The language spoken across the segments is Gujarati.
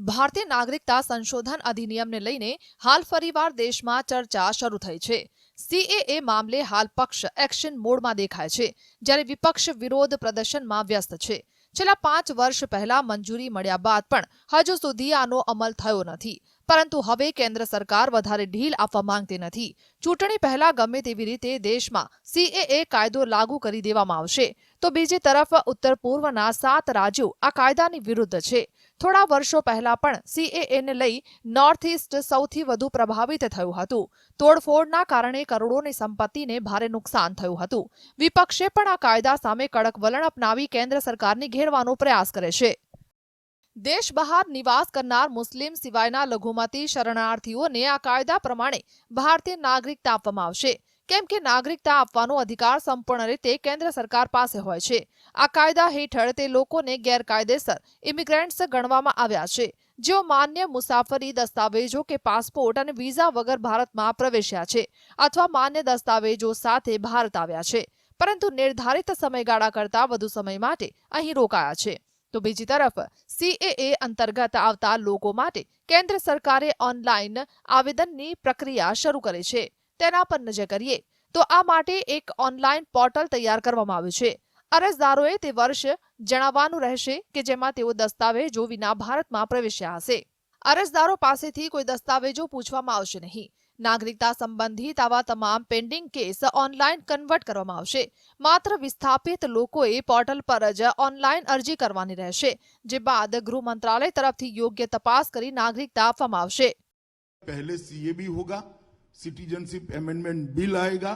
ભારતીય નાગરિકતા સંશોધન અધિનિયમને લઈને હાલ ફરીવાર દેશમાં ચર્ચા શરૂ થઈ છે. સીએએ મામલે હાલ પક્ષ એક્શન મોડમાં દેખાય છે, જ્યારે વિપક્ષ વિરોધ પ્રદર્શનમાં વ્યસ્ત છે. છેલ્લા પાંચ વર્ષ પહેલા મંજૂરી મળ્યા બાદ પણ હજુ સુધી આનો અમલ થયો નથી. પરંતુ હવે કેન્દ્ર સરકાર વધારે ઢીલ આપવા માંગતી નથી. ચૂંટણી પહેલા ગમે તેવી રીતે દેશમાં સીએએ કાયદો લાગુ કરી દેવામાં આવશે. તો બીજી તરફ ઉત્તર પૂર્વના સાત રાજ્યો આ કાયદાની વિરુદ્ધ છે. થોડા વર્ષો પહેલા પણ સીએએને લઈ નોર્થ ઇસ્ટ સૌથી વધુ પ્રભાવિત થયું હતું. તોડફોડના કારણે કરોડોની સંપત્તિને ભારે નુકસાન થયું હતું. વિપક્ષે પણ આ કાયદા સામે કડક વલણ અપનાવી કેન્દ્ર સરકારને ઘેરવાનો પ્રયાસ કરે છે. દેશ બહાર નિવાસ કરનાર મુસ્લિમ સિવાયના લઘુમતી શરણાર્થીઓને આ કાયદા પ્રમાણે ભારતીય નાગરિકતા આપવામાં આવશે. કેમ કે નાગરિકતા આપવાનો અધિકાર સંપૂર્ણ રીતે કેન્દ્ર સરકાર પાસે હોય છે. આ કાયદા હેઠળ તે લોકોને ગેરકાયદેસર ઇમિગ્રન્ટ્સ ગણવામાં આવ્યા છે. જેઓ માન્ય મુસાફરી દસ્તાવેજો કે પાસપોર્ટ અને વિઝા વગર ભારતમાં પ્રવેશ્યા છે અથવા માન્ય દસ્તાવેજો સાથે ભારત આવ્યા છે. પરંતુ નિર્ધારિત સમયગાળા કરતાં વધુ સમય માટે અહીં રોકાયા છે. તો બીજી તરફ સીએએ અંતર્ગત આવતા લોકો માટે કેન્દ્ર સરકારે ઓનલાઈન આવેદનની પ્રક્રિયા શરૂ કરી છે. તેના પર નજર કરીએ તો આ માટે એક ઓનલાઈન પોર્ટલ તૈયાર કરવામાં આવ્યું છે. અરજદારોએ તે વર્ષ જણાવવાનું રહેશે કે જેમાં તેઓ દસ્તાવેજો વિના ભારતમાં પ્રવેશ્યા હશે. અરજદારો પાસેથી કોઈ દસ્તાવેજો પૂછવામાં આવશે નહીં. નાગરિકતા સંબંધિત આવા તમામ પેન્ડિંગ કેસ ઓનલાઈન કન્વર્ટ કરવામાં આવશે માત્ર વિસ્થાપિત લોકોએ પોર્ટલ પર જ ઓનલાઈન અરજી કરવાની રહેશે જે બાદ ગૃહ મંત્રાલય તરફથી યોગ્ય તપાસ કરી નાગરિકતા આપવામાં આવશે पहले सीए भी होगा सिटीजनशिप अमेंडमेंट बिल आएगा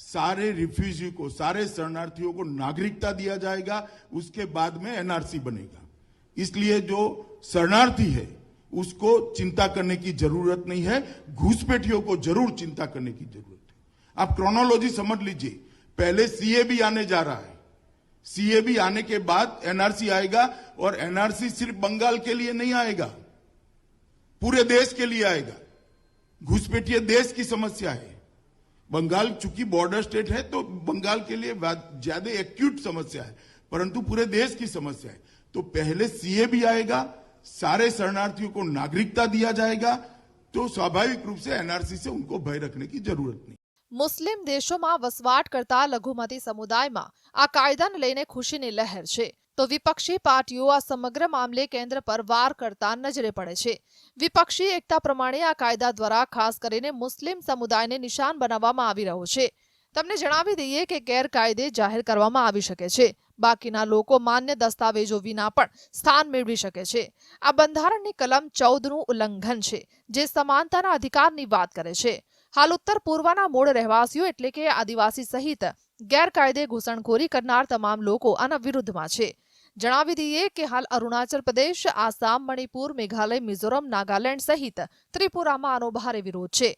सारे रिफ्यूजी को सारे शरणार्थियों को नागरिकता दिया जाएगा उसके बाद में एनआरसी बनेगा इसलिए जो शरणार्थी है उसको चिंता करने की ज़रूरत नहीं है, घुसपैठियों को ज़रूर चिंता करने की ज़रूरत है। आप क्रोनोलॉजी समझ लीजिए। पहले सीए भी आने जा रहा है। सीए भी आने के बाद एनआरसी आएगा और एनआरसी सिर्फ़ बंगाल के लिए नहीं आएगा, पूरे देश के लिए आएगा। घुसपैठिए देश की समस्या है। बंगाल चूँकि बॉर्डर स्टेट है तो बंगाल के लिए ज़्यादा एक्यूट समस्या है, परंतु पूरे देश की समस्या है। तो पहले सीए भी आएगा सारे शरणार्थियों को नागरिकता दिया जाएगा तो स्वाभाविक रूप से एनआरसी से उनको भय रखने की जरूरत नहीं મુસ્લિમ દેશોમાં વસવાટ કરતા લઘુમતી સમુદાયમાં આ કાયદાને લઈને ખુશીની લહેર છે તો વિપક્ષી પાર્ટીઓ આ સમગ્ર મામલે કેન્દ્ર પર વાર કરતા નજરે પડે છે વિપક્ષી એકતા પ્રમાણે આ કાયદા દ્વારા ખાસ કરીને મુસ્લિમ સમુદાયને નિશાન બનાવવામાં આવી રહ્યો છે તમને જણાવી દઈએ કે ગેરકાયદે જાહેર કરવામાં આવી શકે છે બાકીના લોકો માન્ય દસ્તાવેજો વિના પણ સ્થાન મેળવી શકે છે. આ બંધારણની કલમ ચૌદનું ઉલ્લંઘન છે, જે સમાનતાના અધિકારની વાત કરે છે. હાલ ઉત્તર પૂર્વના મૂળ રહેવાસીઓ એટલે કે આદિવાસી સહિત ગેરકાયદે ઘૂસણખોરી કરનાર તમામ લોકો આના વિરુદ્ધમાં છે. જણાવી દઈએ કે હાલ અરુણાચલ પ્રદેશ, આસામ, મણિપુર, મેઘાલય, મિઝોરમ, નાગાલેન્ડ સહિત ત્રિપુરામાં આનો ભારે વિરોધ છે.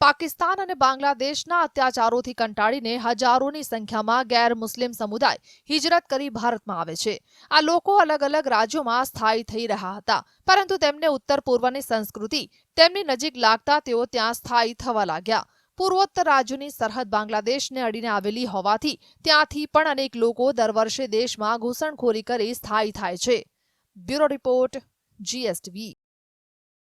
પાકિસ્તાન અને બાંગ્લાદેશના અત્યાચારોથી કંટાળીને હજારોની સંખ્યામાં ગેર મુસ્લિમ સમુદાય હિજરત કરી ભારતમાં આવે છે. આ લોકો અલગ અલગ રાજ્યોમાં સ્થાયી થઈ રહ્યા હતા, પરંતુ તેમને ઉત્તર પૂર્વની સંસ્કૃતિ તેમની નજીક લાગતા તેઓ ત્યાં સ્થાયી થવા લાગ્યા. પૂર્વોત્તર રાજ્યોની સરહદ બાંગ્લાદેશને અડીને આવેલી હોવાથી ત્યાંથી પણ અનેક લોકો દર વર્ષે દેશમાં ઘૂસણખોરી કરી સ્થાયી થાય છે. Bureau report, GSTV.